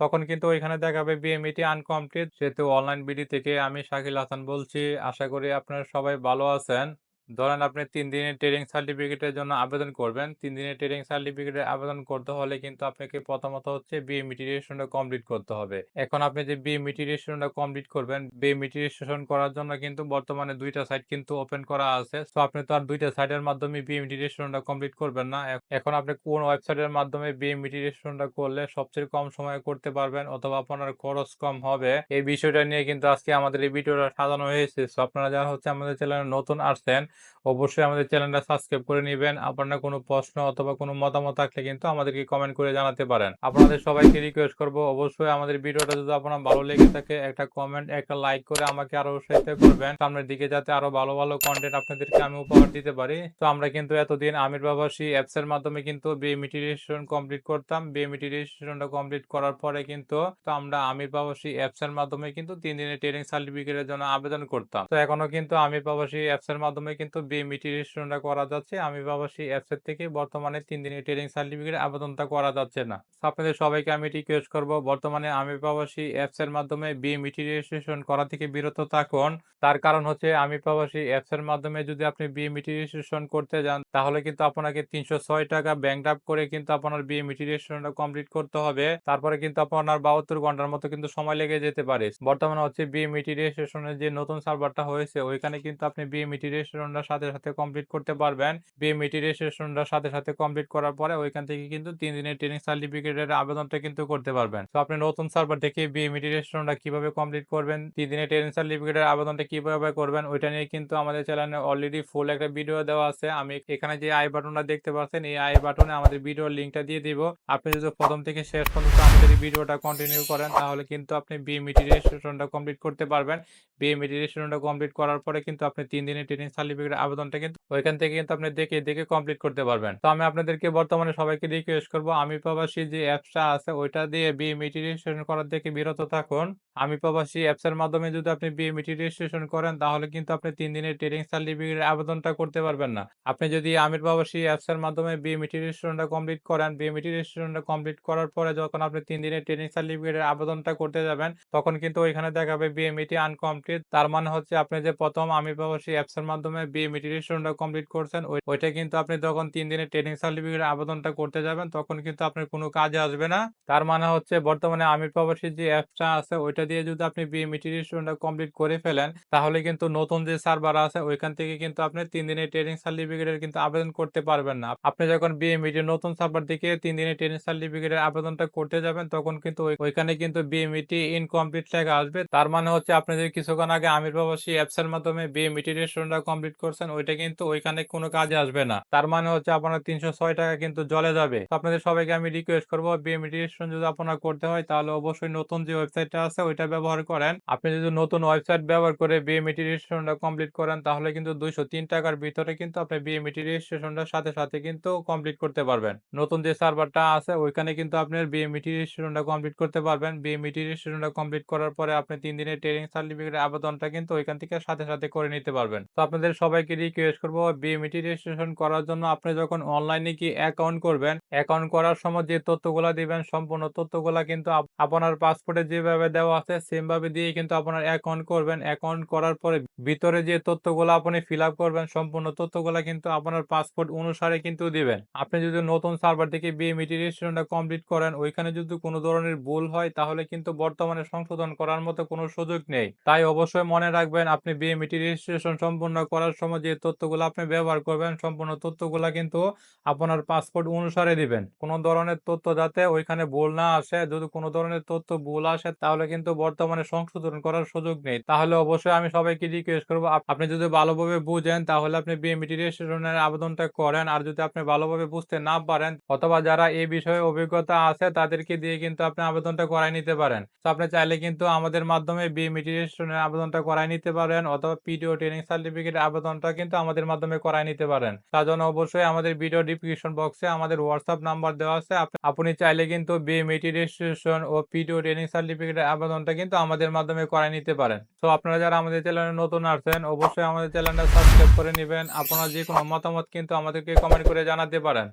তখন কিন্তু ওইখানে দেখাবে বিএমইটি আনকমপ্লিট যেহেতু অনলাইন বিডি থেকে আমি শাকিল হাসান বলছি। আশা করি আপনারা সবাই ভালো আছেন। ধরেন আপনি তিন দিনের ট্রেনিং সার্টিফিকেটের জন্য আবেদন করবেন। তিন দিনের ট্রেনিং সার্টিফিকেটের আবেদন করতে হলে কিন্তু আপনাকে প্রথমত হচ্ছে বিএমইটি রেজিস্ট্রেশনটা কমপ্লিট করতে হবে। এখন আপনি যে বিএমইটি রেজিস্ট্রেশনটা কমপ্লিট করবেন বিএমইটি রেজিস্ট্রেশন করার জন্য কিন্তু বর্তমানে দুইটা সাইট কিন্তু ওপেন করা আছে। তো আপনি তো আর দুইটা সাইটের মাধ্যমে বিএমইটি রেজিস্ট্রেশনটা কমপ্লিট করবেন না। এখন আপনি কোন ওয়েবসাইটের মাধ্যমে বিএমইটি রেজিস্ট্রেশনটা করলে সবচেয়ে কম সময়ে করতে পারবেন অথবা আপনার খরচ কম হবে? এই বিষয়টা নিয়ে কিন্তু আজকে আমাদের এই ভিডিওটা সাজানো হয়েছে। তো আপনারা যারা হচ্ছে আমাদের চ্যানেলে নতুন আসছেন অবশ্যই আমাদের চ্যানেলটা সাবস্ক্রাইব করে নেবেন। আপনার কোনো প্রশ্ন অথবা কোনো মতামত থাকলে কিন্তু আমাদেরকে কমেন্ট করে জানাতে পারেন। আপনাদের সবাইকে রিকোয়েস্ট করব। অবশ্যই আমাদের ভিডিওটা যদি আপনার ভালো লেগে থাকে, একটা কমেন্ট একটা লাইক করে আমাকে আরও উৎসাহিত করবেন। সামনের দিকে যাতে আরও ভালো ভালো কন্টেন্ট আপনাদেরকে আমি উপহার দিতে পারি। তো আমরা কিন্তু এতদিন আমির বাবাসী অ্যাপস এর মাধ্যমে কিন্তু বিএমইটি রেজিস্ট্রেশন কমপ্লিট করতাম। বিএমইটি রেজিস্ট্রেশনটা কমপ্লিট করার পরে কিন্তু তো আমরা আমির বাবাসী অ্যাপস এর মাধ্যমে কিন্তু তিন দিনের ট্রেনিং সার্টিফিকেটের জন্য আবেদন করতাম। তো এখনও কিন্তু আমির বাবাসী অ্যাপস এর মাধ্যমে কিন্তু বিএমইটি রেজিস্ট্রেশনটা করা যাচ্ছে। আমি বাবাসী অ্যাপস এর থেকে বর্তমানে তিন দিনের ট্রেনিং সার্টিফিকেট আবেদনটা করা যাচ্ছে না। আপনাদের সবাইকে আমি রিকোয়েস্ট করব, বর্তমানে আমি প্রবাসী অ্যাপস এর মাধ্যমে বিএমইটি রেজিস্ট্রেশন করা থেকে বিরত থাকুন। তার কারণ হচ্ছে আমি প্রবাসী অ্যাপস এর মাধ্যমে যদি আপনি বিএমইটি রেজিস্ট্রেশন করতে যান, তাহলে কিন্তু আপনাকে তিনশো ছয় টাকা ব্যাংক ড্রাফট করে কিন্তু আপনার বিএমইটি রেজিস্ট্রেশনটা কমপ্লিট করতে হবে। তারপরে কিন্তু আপনার বাহাত্তর ঘণ্টার মতো কিন্তু সময় লেগে যেতে পারে। বর্তমানে হচ্ছে বিএমইটি রেজিস্ট্রেশনের যে নতুন সার্ভারটা হয়েছে, ওইখানে কিন্তু আপনি বিএমইটি রেজিস্ট্রেশনটার সাথে সাথে কমপ্লিট করতে পারবেন। বিএমইটি রেজিস্ট্রেশনটার সাথে সাথে কমপ্লিট করার পরে ওইখান থেকে কিন্তু তিন দিনের ট্রেনিং সার্টিফিকেটের আবেদনটা কিন্তু করতে পারবেন। তো আপনি নতুন সার্ভার থেকে বিএমইটি রেজিস্ট্রেশনটা কীভাবে কমপ্লিট করবেন, তিন দিনের ট্রেনিং সার্টিফিকেটের আবেদনটা কীভাবে করবেন, ওইটা নিয়ে কিন্তু আমাদের চ্যানেলে অলরেডি ফুল একটা ভিডিও দেওয়া আছে। আমি এখানে যে আই বাটনটা দেখতে পাচ্ছেন, এই আই বাটনে আমাদের ভিডিওর লিঙ্কটা দিয়ে দিব। আপনি যদি প্রথম থেকে শেষ পর্যন্ত আমাদের ভিডিওটা কন্টিনিউ করেন, তাহলে কিন্তু আপনি বি বিএমইটি রেজিস্ট্রেশনটা কমপ্লিট করতে পারবেন। বি বিএমইটি রেজিস্ট্রেশনটা কমপ্লিট করার পরে কিন্তু আপনি তিন দিনের ট্রেনিং সার্টিফিকেট আবেদনটা কিন্তু ওইখান থেকে কিন্তু আপনি দেখে দেখে কমপ্লিট করতে পারবেন। তো আমি আপনাদেরকে বর্তমানে সবাইকে রিকোয়েস্ট করব, আমি প্রবাসী যে অ্যাপসটা আছে ওইটা দিয়ে বিএমইটি রেজিস্ট্রেশন করার থেকে বিরত থাকুন। আমি প্রবাসী অ্যাপস এর মাধ্যমে যদি আপনি বিএমইটি রেজিস্ট্রেশন করেন, তাহলে কিন্তু আপনি তিন দিনের ট্রেনিং সার্টিফিকেট আবেদনটা করতে পারবেন না। আপনি যদি আমির প্রবাসী অ্যাপস এর মাধ্যমে বিএমইটি রেজিস্ট্রেশনটা কমপ্লিট করেন বিএমইটি রেজিস্ট্রেশনটা কমপ্লিট করার পরে যখন আপনি তিন দিনের ট্রেনিং সার্টিফিকেটের আবেদনটা করতে যাবেন, তখন কিন্তু ওইখানে দেখাবে বিএমইটি আনকমপ্লিট তার মানে হচ্ছে আপনি যে প্রথম আমি প্রবাসী অ্যাপস এর মাধ্যমে বিএমইটি রেজিস্ট্রেশনটা কমপ্লিট করছেন, ওই- ওইটা কিন্তু আপনি যখন তিন দিনের ট্রেনিং সার্টিফিকেটের আবেদনটা করতে যাবেন, তখন কিন্তু আপনার কোনো কাজে আসবে না। তার মানে হচ্ছে বর্তমানে আমির প্রবাসী যে অ্যাপসটা আছে, ওইটা দিয়ে যদি আপনি বিএমইটি রেজিস্ট্রেশনটা কমপ্লিট করে ফেলেন, তাহলে কিন্তু নতুন যে সার্ভার আছে, ওইখান থেকে কিন্তু আপনি তিন দিনের ট্রেনিং সার্টিফিকেটের কিন্তু আবেদন করতে পারবেন না। আপনি যখন বিএমইটি নতুন সার্ভার থেকে তিন দিনের ট্রেনিং সার্টিফিকেটের আবেদনটা করতে যাবেন, তখন কিন্তু ওইখানে কিন্তু বিএমইটি ইনকমপ্লিট লেখা আসবে। তার মানে হচ্ছে আপনি যে কিছুক্ষণ আগে আমির প্রবাসী অ্যাপস এর মাধ্যমে বিএমইটি রেজিস্ট্রেশনটা কমপ্লিট করছেন, ওইটা কিন্তু ওইখানে কোনো কাজে আসবে না। তার মানে হচ্ছে আপনার তিনশো ছয় টাকা কিন্তু জলে যাবে। আপনাদের সবাইকে আমি রিকোয়েস্ট করব রেজিস্ট্রেশন যদি আপনার করতে হয়, তাহলে অবশ্যই নতুন যে ওয়েবসাইটটা আছে, ওইটা ব্যবহার করেন। আপনি যদি নতুন ওয়েবসাইট ব্যবহার করে বিএমইটি রেজিস্ট্রেশনটা কমপ্লিট করেন, তাহলে কিন্তু দুইশো তিন টাকার ভিতরে কিন্তু আপনি বিএমইটি রেজিস্ট্রেশনটার সাথে সাথে কিন্তু কমপ্লিট করতে পারবেন। নতুন যে সার্ভারটা আছে, ওইখানে কিন্তু আপনার বিএমইটি রেজিস্ট্রেশনটা কমপ্লিট করতে পারবেন। বিএমইটি রেজিস্ট্রেশনটা কমপ্লিট করার পরে আপনি তিন দিনের ট্রেনিং সার্টিফিকেট আবেদনটা কিন্তু ওইখান থেকে সাথে সাথে করে নিতে পারবেন। তো আপনাদের সবাইকে রিকোয়েস্ট করব বিএমইটি রেজিস্ট্রেশন করার জন্য। আপনি যখন অনলাইনে কি অ্যাকাউন্ট করবেন অ্যাকাউন্ট করার সময় যে তথ্যগুলা দিবেন, সম্পূর্ণ তথ্যগুলা কিন্তু আপনার পাসপোর্টে যেভাবে দেওয়া আছে সেম ভাবে দিয়ে কিন্তু আপনার অ্যাকাউন্ট করবেন। অ্যাকাউন্ট করার পরে ভিতরে যে তথ্যগুলো আপনি ফিল আপ করবেন, সম্পূর্ণ তথ্যগুলা কিন্তু আপনার পাসপোর্ট অনুসারে কিন্তু দিবেন। আপনি যদি নতুন সার্ভার থেকে বিএমইটি রেজিস্ট্রেশনটা কমপ্লিট করেন, ওইখানে যদি কোনো ধরনের ভুল হয়, তাহলে কিন্তু বর্তমানে সংশোধন করার মতো কোনো সুযোগ নেই। তাই অবশ্যই মনে রাখবেন, আপনি বিএমইটি রেজিস্ট্রেশন সম্পূর্ণ করার সময় যে তথ্যগুলো আপনি ব্যবহার করবেন, সম্পূর্ণ তথ্যগুলা কিন্তু আপনার পাসপোর্ট অনুসারে দিবেন। কোনো ধরনের তথ্য যাতে ওইখানে ভুল না আসে, যদি কোনো ধরনের তথ্য ভুল আসে, তাহলে কিন্তু বর্তমানে সংশোধন করার সুযোগ নেই। তাহলে অবশ্যই আমি সবাইকে রিকোয়েস্ট করব আপনি যদি ভালোভাবে বুঝেন, তাহলে আপনি বিএমইটি রেজিস্ট্রেশনের আবেদনটা করেন। আর যদি আপনি ভালোভাবে বুঝতে না পারেন, অথবা যারা এই বিষয়ে অভিজ্ঞতা আছে, তাদেরকে দিয়ে কিন্তু আপনি আবেদনটা করাই নিতে পারেন। তো আপনি চাইলে কিন্তু আমাদের মাধ্যমে বিএমইটি রেজিস্ট্রেশনের আবেদনটা করাই নিতে পারেন, অথবা পিডিও ট্রেনিং সার্টিফিকেট আবেদনটা কিন্তু আমাদের মাধ্যমে করাই নিতে পারেন। তার জন্য অবশ্যই আমাদের ভিডিও ডিসক্রিপশন বক্সে আমাদের হোয়াটসঅ্যাপ নাম্বার দেওয়া আছে। আপনি চাইলে কিন্তু বি মেটি রেজিস্ট্রেশন ও পিডিও ট্রেনিং সার্টিফিকেটের আবেদনটা কিন্তু আমাদের মাধ্যমে করাই নিতে পারেন। তো আপনারা যারা আমাদের চ্যানেলে নতুন আসছেন, অবশ্যই আমাদের চ্যানেলটা সাবস্ক্রাইব করে নেবেন। আপনারা যে কোনো মতামত কিন্তু আমাদেরকে কমেন্ট করে জানাতে পারেন।